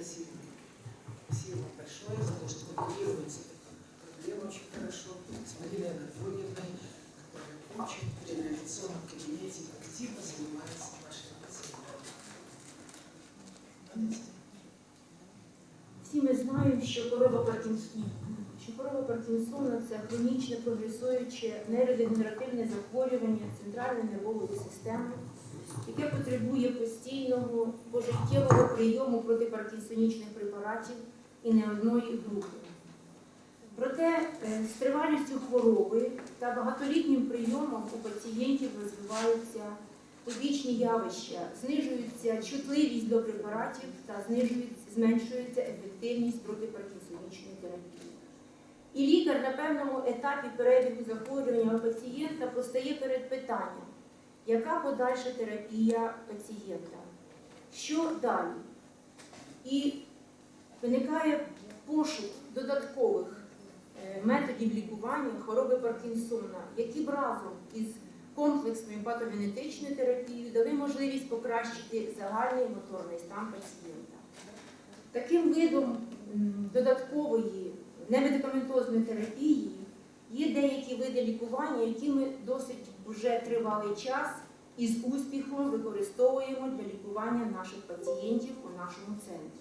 Спасибо. Спасибо вам большое за то, что курируете эту проблему очень хорошо с Мариной Анатольевной, которая очень в реабилитационном кабинете активно занимается вашими пациентами. Всі ми знаємо, що хвороба Паркінсона, що це хронічне прогресуюче нейродегенеративне захворювання центральної нервової системи, яке потребує постійного пожиттєвого прийому протипаркінсонічних препаратів і не одної групи. Проте е, з тривалістю хвороби та багатолітнім прийомом у пацієнтів розвиваються побічні явища, знижується чутливість до препаратів та зменшується ефективність протипаркінсонічної терапії. І лікар на певному етапі перебігу захворювання у пацієнта постає перед питанням, яка подальша терапія пацієнта, що далі? І виникає пошук додаткових е, методів лікування хвороби Паркінсона, які б разом із комплексною патогенетичною терапією дали можливість покращити загальний моторний стан пацієнта. Таким видом додаткової немедикаментозної терапії є деякі види лікування, які ми досить вже тривалий час із успіхом використовуємо для лікування наших пацієнтів у нашому центрі.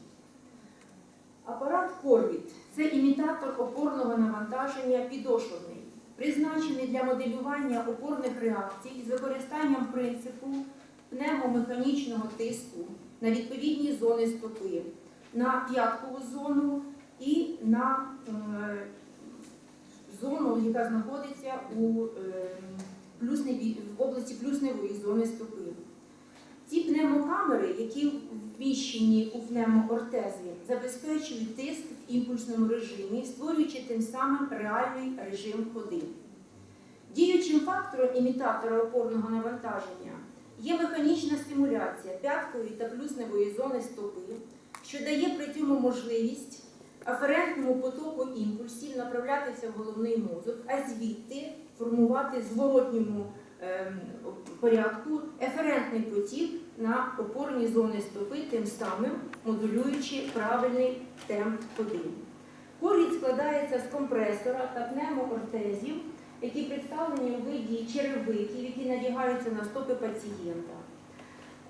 Апарат Корвіт це імітатор опорного навантаження підошвений, призначений для моделювання опорних реакцій з використанням принципу пневмомеханічного тиску на відповідні зони стопи, на п'яткову зону і на е, зону, яка знаходиться у е, в області плюсневої зони стопи. Ці пневмокамери, які вміщені у пневмоортезі, забезпечують тиск в імпульсному режимі, створюючи тим самим реальний режим ходи. Діючим фактором імітатора опорного навантаження є механічна стимуляція п'яткової та плюсневої зони стопи, що дає при цьому можливість аферентному потоку імпульсів направлятися в головний мозок, а звідти формувати зворотньому ем, порядку еферентний потік на опорні зони стопи, тим самим модулюючи правильний темп ходи. Корінь складається з компресора та пневмоортезів, які представлені у виді черевиків, які надягаються на стопи пацієнта.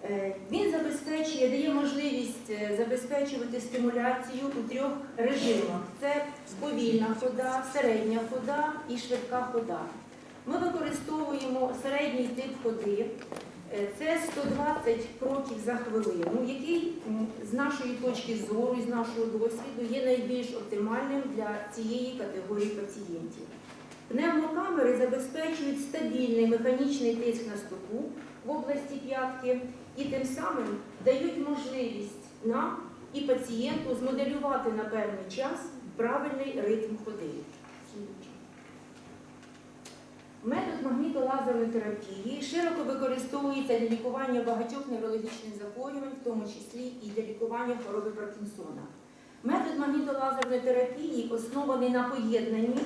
Е, Він забезпечує, дає можливість е, забезпечувати стимуляцію у трьох режимах: це повільна хода, середня хода і швидка хода. Ми використовуємо середній тип ходи. Е, Це 120 кроків за хвилину, який з нашої точки зору і з нашого досвіду є найбільш оптимальним для цієї категорії пацієнтів. Пневмокамери забезпечують стабільний механічний тиск на стопу в області п'ятки і тим самим дають можливість нам і пацієнту змоделювати на певний час правильний ритм ходи. Метод магнітолазерної терапії широко використовується для лікування багатьох неврологічних захворювань, в тому числі і для лікування хвороби Паркінсона. Метод магнітолазерної терапії оснований на поєднанні,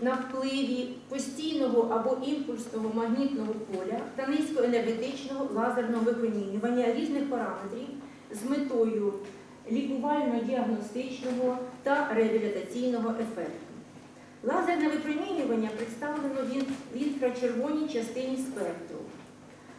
на впливі постійного або імпульсного магнітного поля та низькоенергетичного лазерного випромінювання різних параметрів з метою лікувально-діагностичного та реабілітаційного ефекту. Лазерне випромінювання представлено в інфрачервоній частині спектру.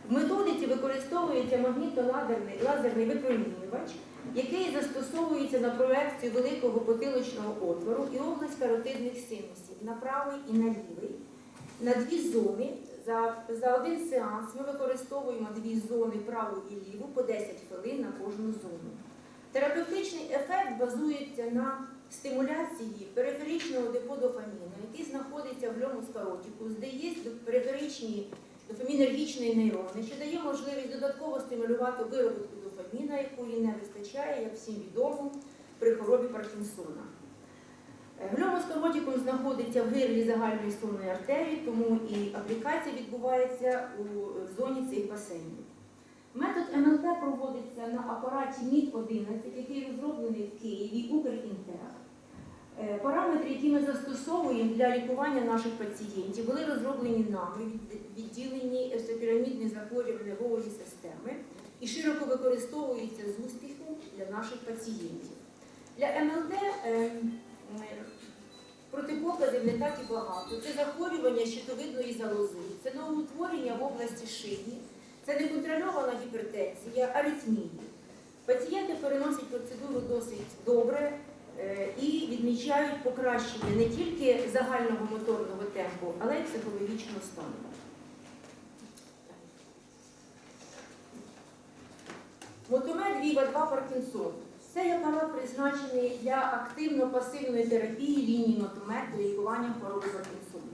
В методиці використовується магнітолазерний лазерний випромінювач, який застосовується на проекцію великого потилочного отвору і область каротидних синусів на правий і на лівий. На дві зони. За, за один сеанс ми використовуємо дві зони праву і ліву по 10 хвилин на кожну зону. Терапевтичний ефект базується на стимуляції периферичного депо дофаміну, який знаходиться в льому скаротіку, де є периферичні дофамінергічні нейрони, що дає можливість додатково стимулювати виробітку дофаміна, якої не вистачає, як всім відомо, при хворобі Паркінсона. Е, Гльомоскоротікум знаходиться в гирлі загальної сонної артерії, тому і аплікація відбувається у зоні цих басейнів. Метод МЛТ проводиться на апараті МІД-11, який розроблений в Києві Укрінтех. Е, Параметри, які ми застосовуємо для лікування наших пацієнтів, були розроблені нами від відділенні естопірамідних захворювань нервової системи і широко використовуються з успіхом для наших пацієнтів. Для МЛД е, протипоказів не так і багато. Це захворювання щитовидної залози, це новоутворення в області шиї, це неконтрольована гіпертензія, аритмії. Пацієнти переносять процедуру досить добре е, і відмічають покращення не тільки загального моторного темпу, але й психологічного стану. Мотомед Віва 2 Паркінсон. Цей апарат призначений для активно-пасивної терапії лінії мотомед для лікування хвороби Паркінсона.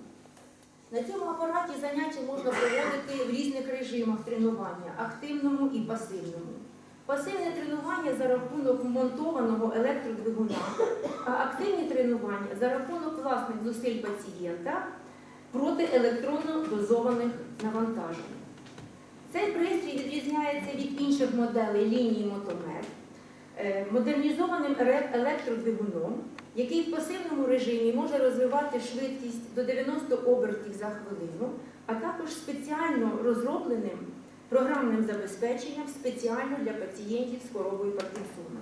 На цьому апараті заняття можна проводити в різних режимах тренування активному і пасивному. Пасивне тренування за рахунок вмонтованого електродвигуна, а активні тренування за рахунок власних зусиль пацієнта проти електронно дозованих навантажень. Цей пристрій відрізняється від інших моделей лінії мотомер е, модернізованим електродвигуном, який в пасивному режимі може розвивати швидкість до 90 обертів за хвилину, а також спеціально розробленим програмним забезпеченням спеціально для пацієнтів з хворобою Паркінсона.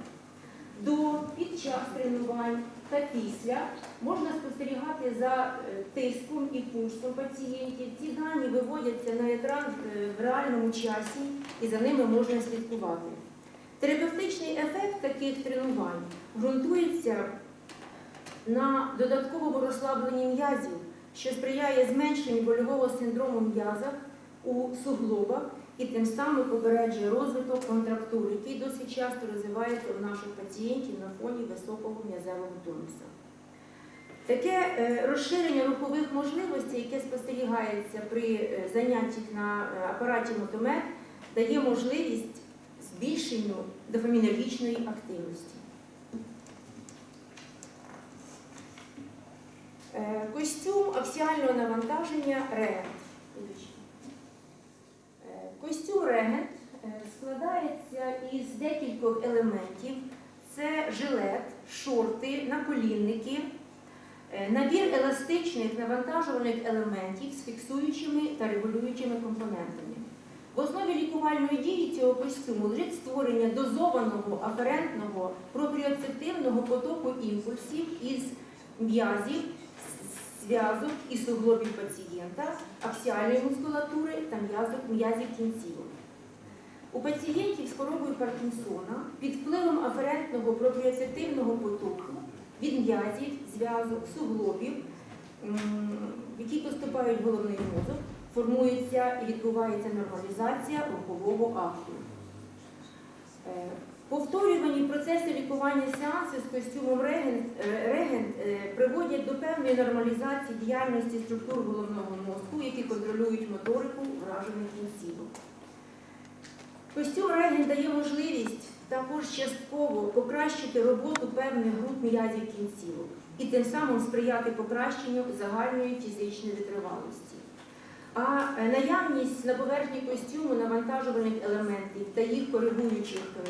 До під час тренувань та після можна спостерігати за е, тиском і пульсом пацієнтів. Ці дані виводяться на екран е, в реальному часі і за ними можна слідкувати. Терапевтичний ефект таких тренувань ґрунтується на додатковому розслабленні м'язів, що сприяє зменшенню больового синдрому м'язах у суглобах і тим самим попереджує розвиток контрактур, який досить часто розвивається у наших пацієнтів на фоні високого м'язевого тонуса. Таке е, розширення рухових можливостей, яке спостерігається при е, заняттях на е, апараті мотомет, дає можливість збільшенню дофамінергічної активності. Костюм аксіального навантаження регент. Е, Регент е, складається із декількох елементів. Це жилет, шорти, наколінники, е, набір еластичних навантажувальних елементів з фіксуючими та регулюючими компонентами. В основі лікувальної дії цього костюму лежить створення дозованого аферентного пропріоцептивного потоку імпульсів із м'язів, зв'язок і суглобів пацієнта, аксіальної мускулатури та м'язів кінцівок. У пацієнтів з хворобою Паркінсона під впливом аферентного пропріоцептивного потоку від м'язів, зв'язок, суглобів, які поступають в головний мозок, формується і відбувається нормалізація рухового акту. Повторювані процеси лікування сеансів з костюмом регент, е, регент е, приводять до певної нормалізації діяльності структур головного мозку, які контролюють моторику вражених кінцівок. Костюм регент дає можливість також частково покращити роботу певних груп м'язів кінцівок і тим самим сприяти покращенню загальної фізичної витривалості. А наявність на поверхні костюму навантажувальних елементів та їх коригуючих е,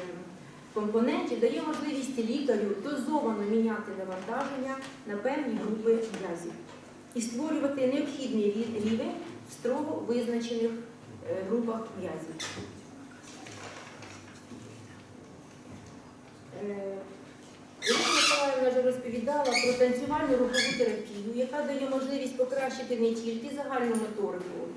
компонентів дає можливість лікарю дозовано міняти навантаження на певні групи м'язів і створювати необхідний рівень в строго визначених е, групах м'язів. Е, Миколаївна вже розповідала про танцювальну рухову терапію, яка дає можливість покращити не тільки загальну моторику,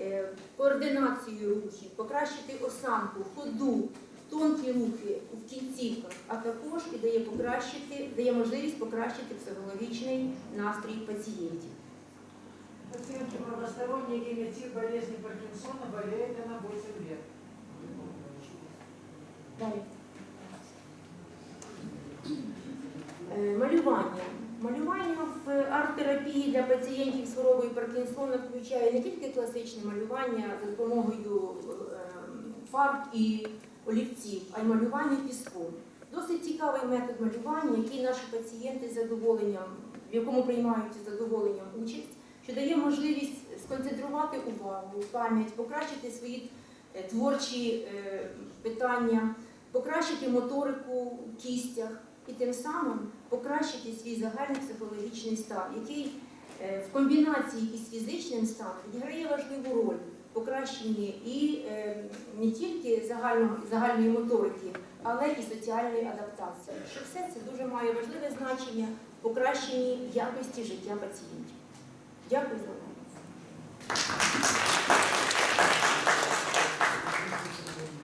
е, координацію рухів, покращити осанку, ходу, тонкі рухи в кінцівках, а також і дає покращити, дає можливість покращити психологічний настрій пацієнтів. Пациентки правосторонние генетик болезни Паркинсона болеют она 8 лет. Е, Малювання. Малювання в арт-терапії для пацієнтів з хворобою Паркінсона включає не тільки класичне малювання за допомогою е, фарб і олівців, а й малювання піском. Досить цікавий метод малювання, який наші пацієнти з задоволенням, в якому приймають з задоволенням участь, що дає можливість сконцентрувати увагу, пам'ять, покращити свої е, творчі е, питання, покращити моторику в кістях і тим самим покращити свій загальний психологічний стан, який е, в комбінації із фізичним станом відіграє важливу роль покращенні і е, не тільки загальної, загальної моторики, але і соціальної адаптації, що все це дуже має важливе значення в покращенні якості життя пацієнтів. Дякую за увагу.